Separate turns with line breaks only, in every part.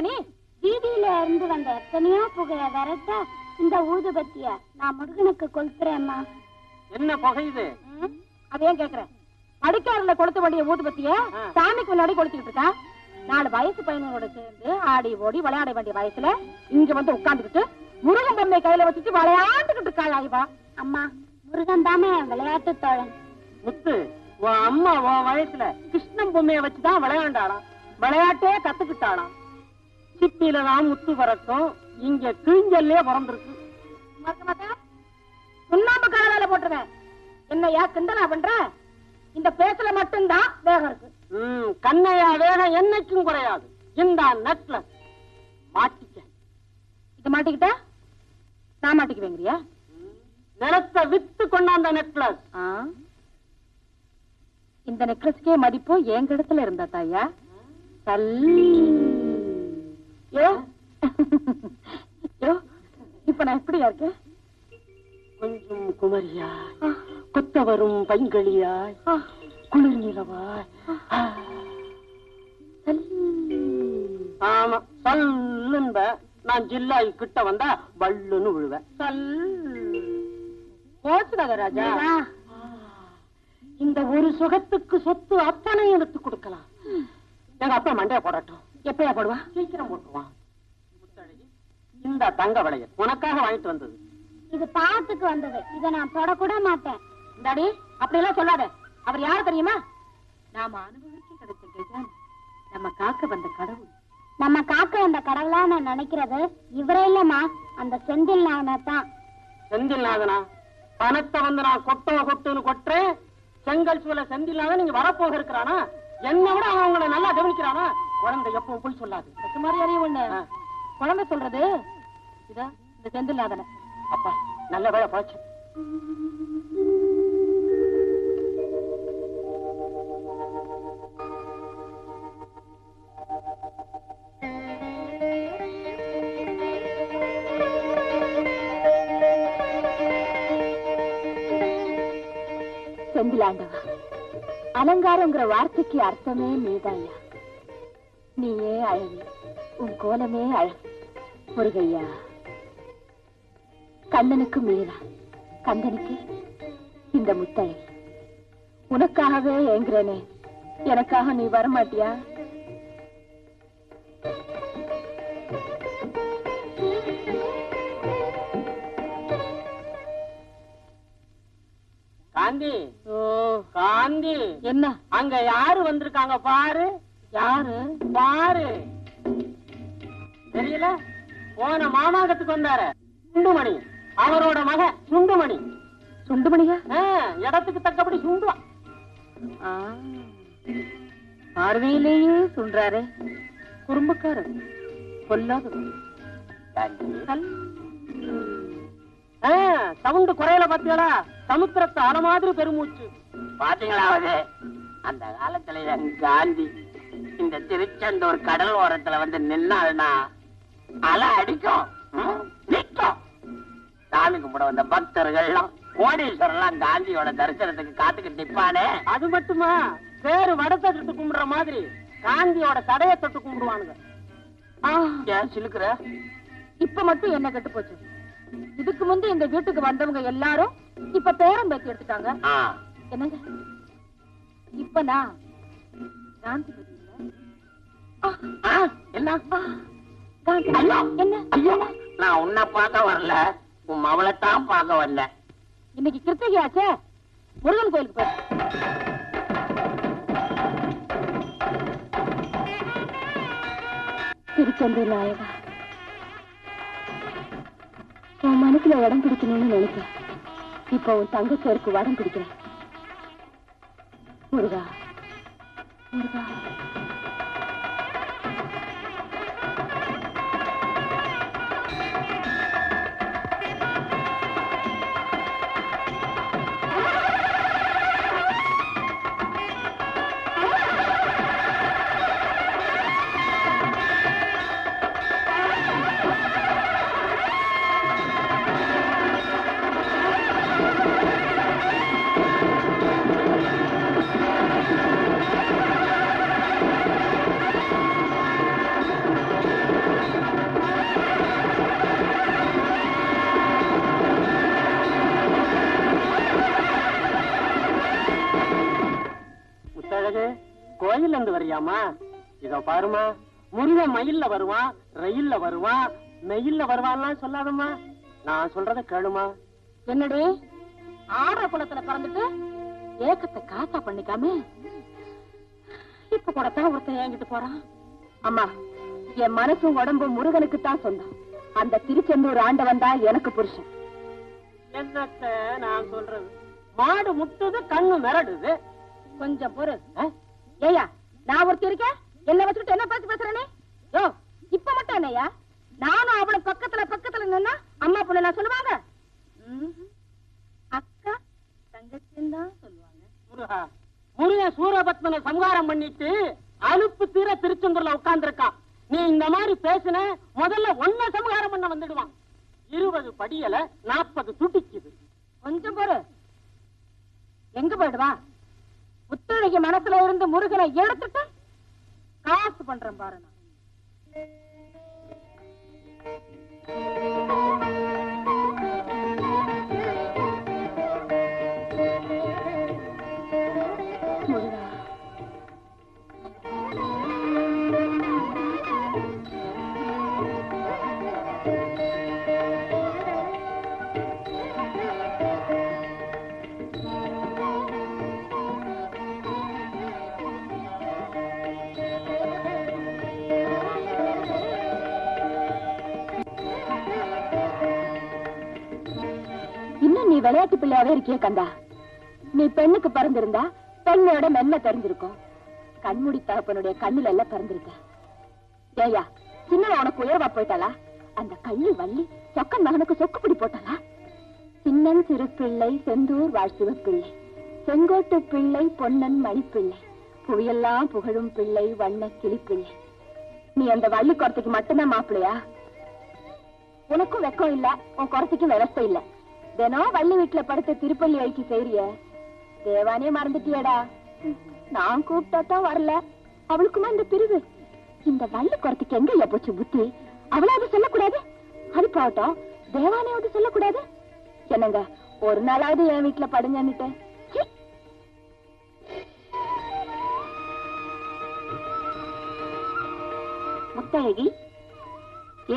நீ
வீதியில இருந்து வந்த எத்தனையோ புகைய விரட்ட இந்த ஊதுபத்திய நான் முருகனுக்கு கொளுத்துறேம்மா.
என்ன புகையுது
ம், அதை ஏன் கேக்குறேன் படுக்கையில கொளுத்த வேண்டிய ஊதுபத்திய. சாமிக்கு முன்னாடி கொளுத்திட்டு இருக்கா? நாலு வயசு பையனோட சேர்ந்து ஆடி ஓடி விளையாட வேண்டிய வயசுல இங்க வந்து உட்கார்ந்துகிட்டு முருகன் பொம்மை கையில வச்சுட்டு விளையாண்டுகிட்டு இருக்கா இவா
அம்மா முருகன் தானே விளையாட்டு தோழன்.
முத்து உன் அம்மா உன் வயசுல கிருஷ்ணன் பொம்மைய வச்சுதான் விளையாண்டாளாம். விளையாட்டே கத்துக்கிட்டாளாம். சிப்பியில தான் முத்து வரட்டும். இங்க கிழிஞ்சல்லே பிறந்திருக்கு.
சுண்ணாம்பு காலால போட்டுருவேன் என்னையா கிண்டலா பண்ற? இந்த பேச்சுல மட்டும்தான் வேகம் இருக்கு.
கண்ணையா வேகம் என்னைக்கும் குறையாது. இந்த நெக்லஸ் மாட்டிக்க.
இது மாட்டிக்கிட்டா? நான் மாட்டிக்குவேங்கிறியா?
நிலத்தை வித்து கொண்டாந்த நெக்லஸ்?
இந்த நெக்லஸ்க்கே மதிப்பு என் இடத்துல இருந்தா தாயா? யோ இப்ப நான் எப்படியா இருக்கேன்?
கொஞ்சம் குமரியாய் கொத்த வரும் பைங்களியாய் குளிர் நிலவாய். ஆமா சல்லுன்ப நான் ஜில்லாய் கிட்ட வந்தா வள்ளுன்னு விழுவேன்
சல். போச்சுடாத ராஜா.
இந்த ஒரு சுகத்துக்கு சொத்து அத்தனை எடுத்து கொடுக்கலாம். எங்க அப்பா மண்டைய போடட்டும்.
எப்பயா போடுவா?
சீக்கிரம் முத்தழகி, இந்த தங்க வளையல் உனக்காக வாங்கிட்டு வந்தது.
இது பாத்துக்கு வந்தது. இத நான் தொடக்கூட மாட்டேன்.
டாடி அப்படி எல்லாம் சொல்லாத. அவர் யாரு தெரியுமா? நாம அனுபவிச்சு கிடைச்ச கஜான். நம்ம காக்க வந்த கடவுள்.
நம்ம காக்க வந்த கடவுளா நான் நினைக்கிறது இவரே இல்லம்மா. அந்த செந்தில் நாயனை தான்.
செந்தில்நாதனா பணத்தை வந்து நான் கொட்டோ கொட்டுன்னு கொட்டுறேன். செங்கல் சூழ செந்தில்நாதன் நீங்க வரப்போக இருக்கிறானா? என்ன விட அவன் உங்களை நல்லா கவனிக்கிறானா? குழந்தை எப்பவும் போய் சொல்லாது.
மாதிரி அறிவு ஒண்ணு. குழந்தை சொல்றது? இதா இந்த செந்தில்நாதனை
அப்பா நல்ல வேலை போச்சு
செந்திலாண்டவா அலங்காரங்கிற வார்த்தைக்கு அர்த்தமே நீதாயா நீயே அழகு உன் கோலமே அழகு முருகையா கண்ணனுக்கு மீறா. கந்தனுக்கு இந்த முத்தழகி உனக்காகவே ஏங்குறேனே. எனக்காக நீ வரமாட்டியா?
காந்தி.
ஓ.
காந்தி.
என்ன?
அங்க யாரு வந்திருக்காங்க பாரு.
யாரு?
பாரு. தெரியல? போன மாமாங்கத்துக்கு வந்தாரு. சுண்டுமணி. அவரோட மகன் சுண்டுமணி.
சுண்டுமணியா?
இடத்துக்கு தக்கபடி சுண்டுவான்
பார்வையிலேயே சொல்றாரே குறும்புக்காரர். பொல்லாதவர். கல்.
சவுண்டு குறையல பாத்தீங்களா சமுத்திரத்தை அலை மாதிரி பெருமூச்சு
பாத்தீங்களாவது அந்த காலத்துல என் காந்தி. இந்த திருச்செந்தூர் கடல் ஓரத்துல வந்து நின்னாள்னா அலை அடிக்கும். ம், நிக்கும். சாமி கும்பிட வந்த பக்தர்கள்லாம் கோடீஸ்வரர்லாம் காந்தியோட தரிசனத்துக்கு காத்துக்கிட்டு நிப்பானே.
அது மட்டுமா? பேரு வடத்தை தொட்டு கும்பிடுற மாதிரி காந்தியோட தடைய தொட்டு கும்பிடுவானுங்க.
ஏன் சிலுக்குற?
இப்ப மட்டும் என்ன கெட்டு போச்சு? இதுக்கு முந்தி இந்த வீட்டுக்கு வந்தவங்க எல்லாரும் இப்ப பேரம் பேத்தி எடுத்துட்டாங்க. என்னங்க? இப்ப நான் காந்தி- என்ன?
நான் உன்னை பார்க்க வரல. உன் மவளைத்தான் பார்க்க வரல.
இன்னைக்கு கிருத்திகையாச்சே? முருகன் கோயிலுக்கு போய். நாயகா. உன் மனசுல இடம் பிடிக்கணும்னு நினைக்கிறேன். இப்போ உன் வடம் பிடிக்கிறேன். முருகா
வரியாமா இதோ பாருமா முருகன் மயில்ல வருவான் ரயில்ல வருவான் மெயில்ல வருவான்லாம் சொல்லாதம்மா. நான் சொல்றத கேளுமா.
என்னடி? ஆடுற குளத்துல பிறந்துட்டு ஏக்கத்தை காசா பண்ணிக்காம இப்ப கூட தான் ஒருத்தன் ஏங்கிட்டு போறான். அம்மா என் மனசும் உடம்பும் முருகனுக்கு தான் சொந்தம். அந்த திருச்செந்தூர் ஆண்டவன் தான் எனக்கு புருஷன்.
என்னத்த நான் சொல்றது? மாடு முட்டுது கண்ணு மிரடுது.
கொஞ்சம் பொறு. ஏயா நான் ஒருத்தி இருக்கேன்? என்ன வச்சுக்கிட்டு என்ன பேசி பேசுறேனே யோ இப்ப மட்டும் என்னய்யா நானும் அவளும் பக்கத்துல பக்கத்துல நின்னா அம்மா பொண்ணு நான் சொல்லுவாங்க. அக்கா தங்கச்சின்னு தான் சொல்லுவாங்க.
முருகா முருகன் சூரபத்மனை சம்ஹாரம் பண்ணிட்டு அலுப்பு தீர திருச்செந்தூர்ல உட்கார்ந்திருக்கான். நீ இந்த மாதிரி பேசின முதல்ல ஒன்ன சம்ஹாரம் பண்ண வந்துடுவான். இருபது படியல நாற்பது துடிக்குது.
கொஞ்சம் பொறு. எங்க போயிடுவா? புத்தழகி மனசுல இருந்து முருகனை எடுத்துட்டு காசு பண்றேன் பாரு விளையாட்டு பிள்ளையாவே இருக்கிய கந்தா. நீ பெண்ணுக்கு பிறந்திருந்தா பெண்ணோட மென்ன தெரிஞ்சிருக்கும். கண்மூடி தகப்பனுடைய கண்ணுல எல்லாம் பிறந்திருக்க. ஏயா சின்ன உனக்கு உயர்வா போயிட்டாளா? அந்த கள்ளி வள்ளி சொக்கன் மகனுக்கு சொக்கு பிடி போட்டாளா? சின்னன் சிறு பிள்ளை செந்தூர் வாழ்த்துவ பிள்ளை. செங்கோட்டு பிள்ளை பொன்னன் மணிப்பிள்ளை. புவியெல்லாம் புகழும் பிள்ளை வண்ண கிளிப்பிள்ளை. நீ அந்த வள்ளி குரத்துக்கு மட்டும்தான் மாப்பிள்ளையா? உனக்கும் வெக்கம் இல்ல உன் குரத்துக்கும் விவஸ்தை இல்லை. தினம் வள்ளி வீட்டுல படுத்த திருப்பள்ளி வைக்கு செய்றிய. தேவானே மறந்துட்டியடா. நான் கூப்பிட்டா தான் வரல. அவளுக்குமா இந்த பிரிவு? இந்த வள்ளி குறத்துக்கு எங்க போச்சு புத்தி? அவளாவது சொல்லக்கூடாது? அது போகட்டும். தேவானையாவது சொல்லக்கூடாது? என்னங்க ஒரு நாளாவது என் வீட்டுல படுங்கன்னுட்டேன். முத்தழகி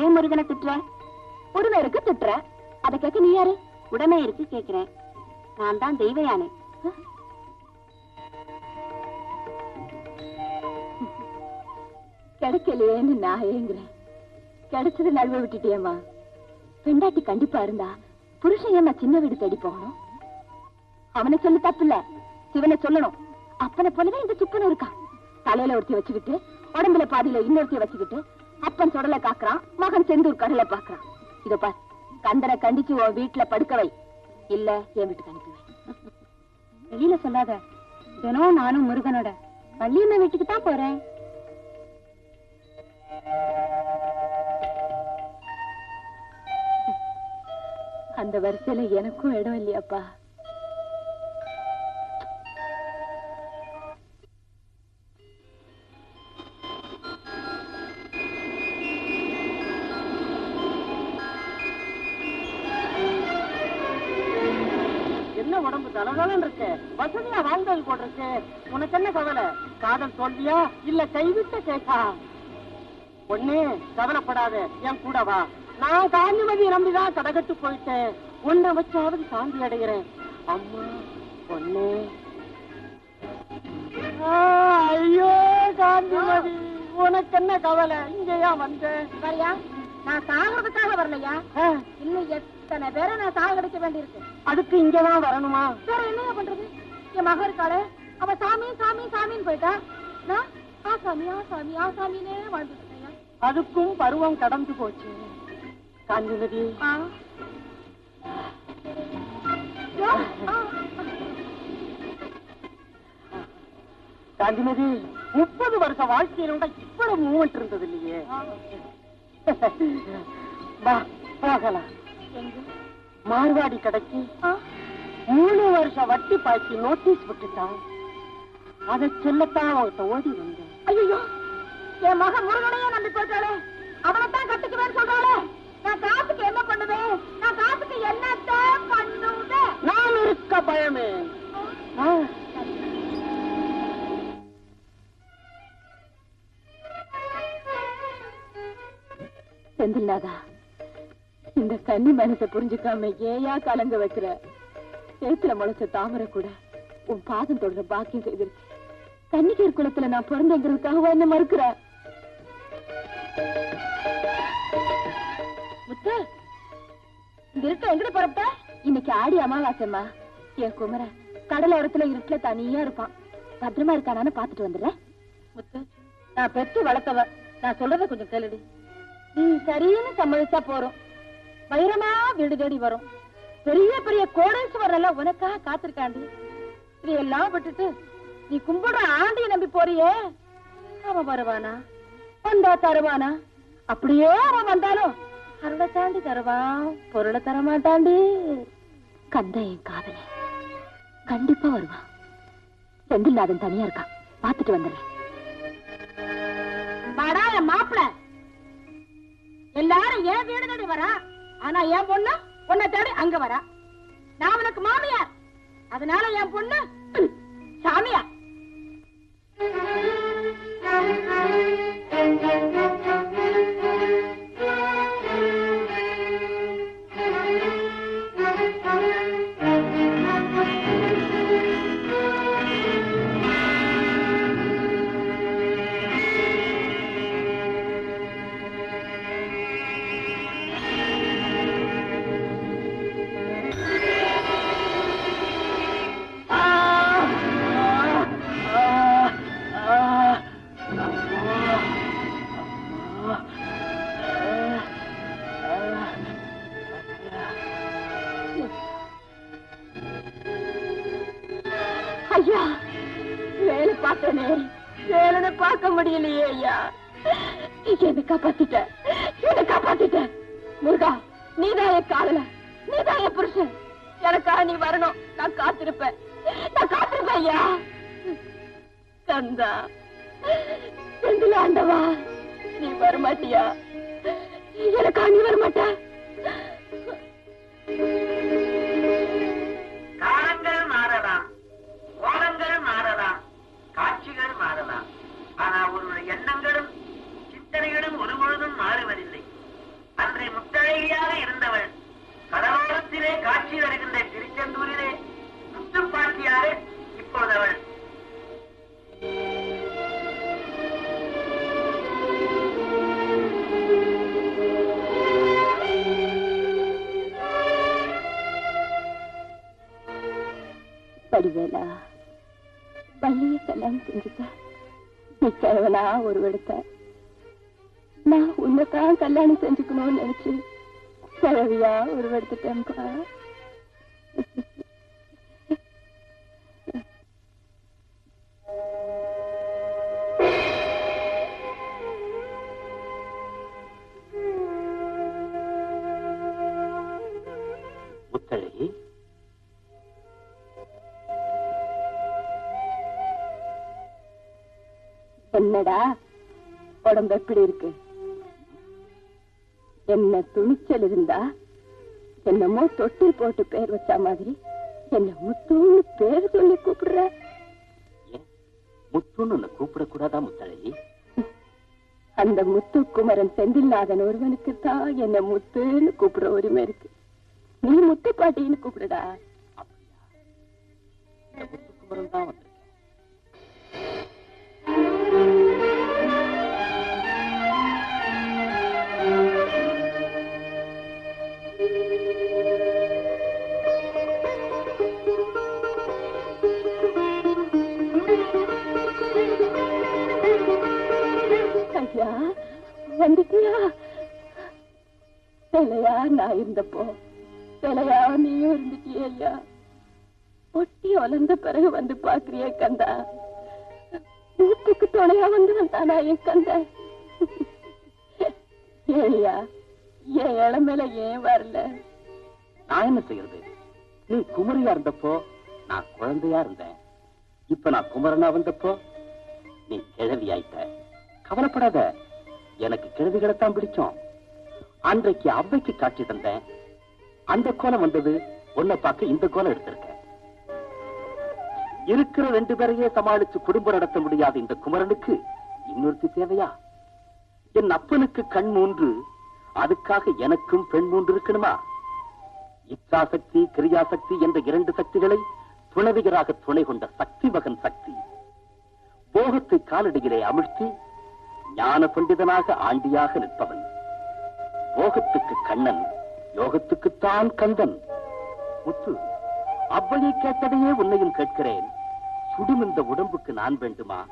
ஏன் முருகனை திட்டுற? உரிமை இருக்கு திட்டுற? அதை கேட்க நீ யாரு? உடமை இருக்கு கேக்குறேன். நான் தான் தெய்வ யானை கிடைக்கலையேன்னு நான் ஏங்குறேன். கிடைச்சது நழுவ விட்டுட்டேம்மா பெண்டாட்டி கண்டிப்பா இருந்தா புருஷன் ஏமா சின்ன வீடு தேடி போகணும்? அவனை சொல்லு இல்ல சிவனை சொல்லணும். அப்பனை போலவே இந்த சுப்பனும் இருக்கான். தலையில ஒருத்தி வச்சுக்கிட்டு உடம்புல பாதியில இன்னொருத்தி வச்சுக்கிட்டு அப்பன் சொடலை காக்குறான் மகன் செந்தூர் கடலை பாக்குறான் இதோ பார். கந்தரை கண்டிச்சு உன் வீட்டுல படுக்க வை. இல்ல என் வீட்டுக்கு அனுப்பி வை. வெளியில சொல்லாத. தினம் நானும் முருகனோட. வள்ளியம்மா வீட்டுக்கு தான் போறேன். அந்த வரிசையில எனக்கும் இடம் இல்லையாப்பா.
உடம்பு தலதலன்னு இருக்கு. வசதியா வாழ்ந்தது போல் இருக்கு. உனக்கு என்ன கவலை? காதல் தோல்வியா? இல்ல கைவிட்ட கேக்கா பொண்ணு கவலைப்படாத. என் கூட வா. நான் காந்திமதி நம்பிதான் கடகட்டு போயிட்டேன். உன்னை வச்சாவது சாந்தி அடைகிறேன். அம்மா பொண்ணு. ஐயோ காந்திமதி. உனக்கு என்ன கவலை? இங்க ஏன் வந்த
வரியா நான் சாகிறதுக்காக வரலையா? இன்னும் எத்தனை பேரை நான் சாகடிக்க வேண்டியிருக்கு.
அதுக்கு இங்கதான் வரணுமா?
வேற என்னையா பண்றது? என் மக இருக்காளே அவ சாமி சாமி சாமின்னு போயிட்டா? நான் ஆ சாமி ஆ சாமி ஆ சாமினே வாழ்ந்துட்டு இருக்கேன்யா.
அதுக்கும் பருவம் கடந்து போச்சு. காந்திமதி. காந்திமதி முப்பது வருஷ வாழ்க்கையில விட இவ்வளவு மூமெண்ட் இருந்தது இல்லையே? வா போகலாம்? மார்வாடி கடைக்கு மூணு வருஷம் வட்டி பாய்ச்சி நோட்டீஸ் விட்டுட்டான். அதை சொல்லத்தான் அவங்கிட்ட ஓடி வந்தேன்.
ஐயோ என் மகன் முருகனையே நம்பி போட்டாளே அவளைத்தான் கட்டிக்குவேன்னு சொல்றாளே. நான் காசுக்கு என்ன பண்ணுவேன்? நான் காசுக்கு என்னத்தான் பண்ணுவேன்?
நான் இருக்க பயமே.
செந்தில்லாதா இந்த சன்னி மனசை புரிஞ்சுக்காம ஏயா கலங்க வைக்கிற? சேத்துல முளைச்ச தாமரை கூட உன் பாதம் தொடர பாக்கியம் செய்திருக்கு. கன்னிகர் குளத்துல நான் பிறந்தங்கிறதுக்காக என்ன மறுக்கிற? முத்தா இங்க இருக்க எங்கட புறப்பட்ட இன்னைக்கு ஆடி அமாவாசைம்மா. என் குமர கடலோரத்துல இருட்டுல தனியா இருப்பான். பத்திரமா இருக்கானான்னு பாத்துட்டு வந்துடுறேன். முத்து நான் பெற்று வளர்த்தவ. நான் சொல்றத கொஞ்சம் கேளுடி. நீ சரின்னு சம்மதிச்சா போறோம். வைரமா வீடு தேடி வரும். பெரிய பெரிய கோடேஸ்வரர் எல்லாம் உனக்காக காத்திருக்காண்டி. இதையெல்லாம் விட்டுட்டு நீ கும்பிடுற ஆண்டிய நம்பி போறியே. அவன் வருவானா? வந்தா தருவானா? அப்படியே அவன் வந்தாலும் அருளை தாண்டி தருவான் பொருளை தர மாட்டாண்டி கந்த என் காதல. கண்டிப்பா வருவான். செந்தில்நாதன் தனியா இருக்கான் பாத்துட்டு வந்துடுறேன்.
வாடா என் மாப்பிள. எல்லாரும் ஏன் வீடு தேடி வரா? ஆனா என் பொண்ணு உன்னை தேடி அங்க வரா. நான் உனக்கு மாமியார். அதனால என் பொண்ணு சாமியார்.
பார்த்தேனே. வேலனை பார்க்க முடியலையே ஐயா. என்ன காப்பாத்திட்ட. என்ன காப்பாத்திட்ட. முருகா நீதான் என் காதல. நீதான் என் புருஷன். எனக்காக நீ வரணும். நான் காத்திருப்பேன். நான் காத்திருப்பேன் ஐயா. கந்தா செந்தில ஆண்டவா நீ வரமாட்டியா? எனக்கா நீ வரமாட்ட?
சிந்தனைகளும் ஒருபொழுதும் மாறுவதில்லை. அன்றை முத்தழகியாக இருந்தவள் கடலோரத்திலே காட்சி வருகின்ற திருச்செந்தூரிலே முத்துப்பாட்டியாக இப்போது அவள்
படிவேலா பள்ளிய கல்யாணம் செஞ்சுக்க நீ கிழவனா ஒரு எடுத்த கல்யாணம் செஞ்சுக்கணும்னு நினைச்சு கிழவியா ஒரு எடுத்துட்டேன்ப்பா
முத்தழகி.
என்னடா உடம்பு எப்படி இருக்கு? என்ன துணிச்சல் இருந்தா என்னமோ தொட்டில் போட்டு பேர் வச்ச மாதிரி என்ன முத்துன்னு பேர் சொல்லி கூப்பிடுற?
முத்துன்னு கூப்பிடக்கூடாதா முத்தழகி?
அந்த முத்து குமரன் செந்தில்நாதன் ஒருவனுக்கு தான் என்ன முத்துன்னு கூப்பிடுற உரிமை இருக்கு. நீ முத்து பாட்டின்னு கூப்பிடுடா.
முத்துக்குமரன் தான் வந்திருக்கேன்
நான் இருந்தப்போ சிலையா நீயும் இருந்துட்டியே ஐயா பொட்டி வளர்ந்த பிறகு வந்து பாக்குறிய கந்தா. வீட்டுக்கு துணையா வந்து வந்தானா என் கந்த. ஏயா என் இளமையில ஏன் வரல?
நான் என்ன செய்யறது? நீ குமரியா இருந்தப்போ நான் குழந்தையா இருந்தேன். இப்ப நான் குமரனா வந்தப்போ நீ கிழவி ஆயிட்ட கவலைப்படாத எனக்கு கிழவிகளைத்தான் பிடிச்சோம் அன்றைக்கு அவ்வைக்கு காட்சி தந்தேன். அந்த கோலம் வந்தது உன்னை பார்க்க இந்த கோலம் எடுத்திருக்கேன். இருக்கிற ரெண்டு பேரையே சமாளிச்சு குடும்பம் நடத்த முடியாத இந்த குமரனுக்கு. இன்னொருத்தி தேவையா? என் அப்பனுக்கு கண் மூன்று அதுக்காக எனக்கும் பெண் மூன்று இருக்கணுமா? இச்சாசக்தி கிரியாசக்தி என்ற இரண்டு சக்திகளை துணவிகராக துணை கொண்ட சக்தி மகன் சக்தி. போகத்தை காலடியிலே அமிழ்த்தி ஞான பண்டிதனாக ஆண்டியாக நிற்பவன். போகத்துக்கு கண்ணன் யோகத்துக்குத்தான் கந்தன். முத்து அவ்வளி கேட்டதையே உன்னையும் கேட்கிறேன். சுடும் இந்த உடம்புக்கு நான் வேண்டுமா?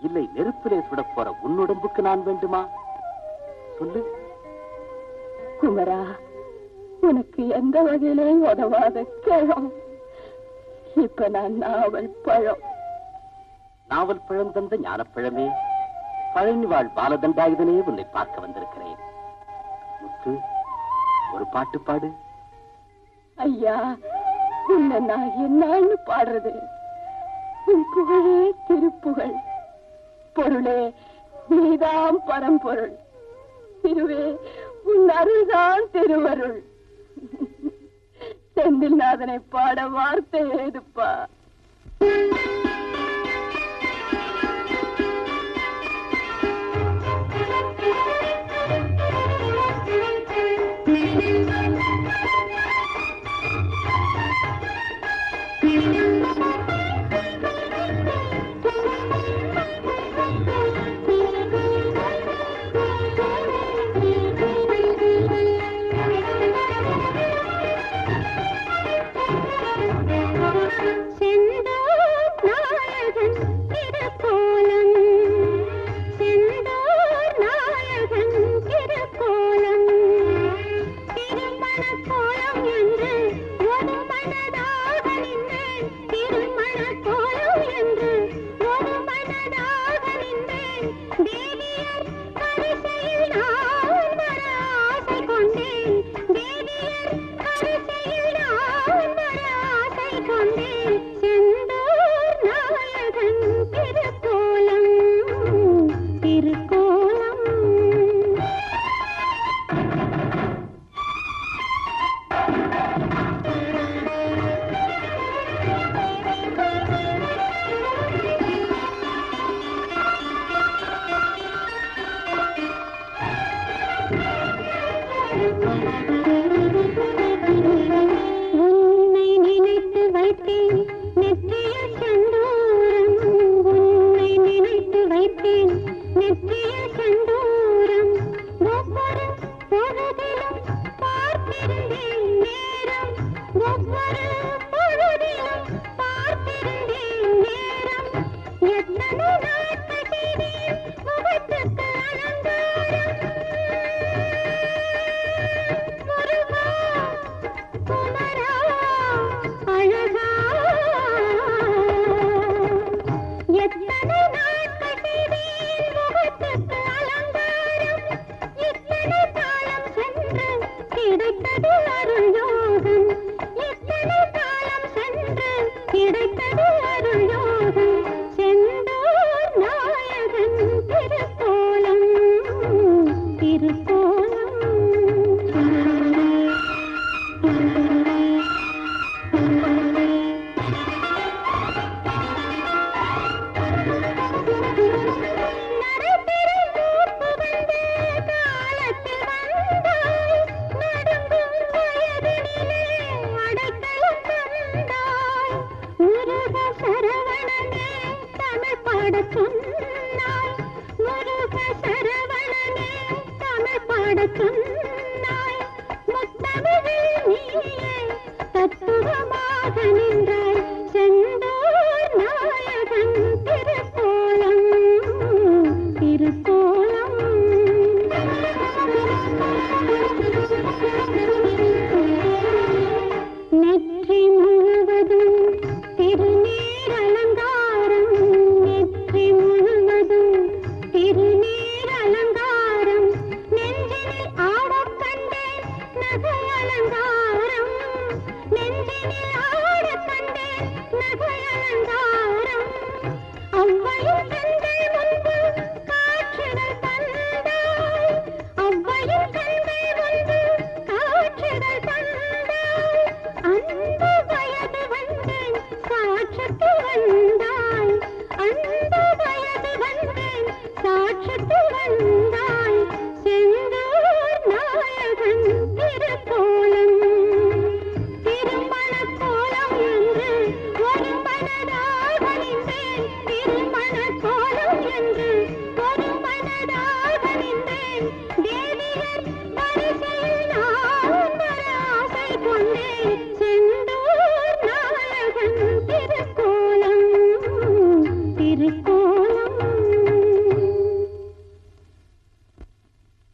இல்லை நெருப்பிலே சுடப்போற உன் உடம்புக்கு நான் வேண்டுமா? சொல்லு.
குமரா உனக்கு எந்த வகையிலே உதவாத கேளம்? இப்ப நான் நாவல் பழம்.
நாவல் பழம் தந்த ஞானப்பழமே பழனிவாழ் பாலதண்டாயுதனே உன்னை பார்க்க வந்திருக்கிறேன். பார்த்து ஒரு பாட்டு பாடு.
ஐயா உன்னை நான் என்னன்னு பாடுறது? உன் புகழே திருப்புகழ். பொருளே நீதாம் பரம்பொருள். திருவே உன் அருள்தான் திருவருள். செந்தில்நாதனை பாட வார்த்தை ஏதுப்பா
திரு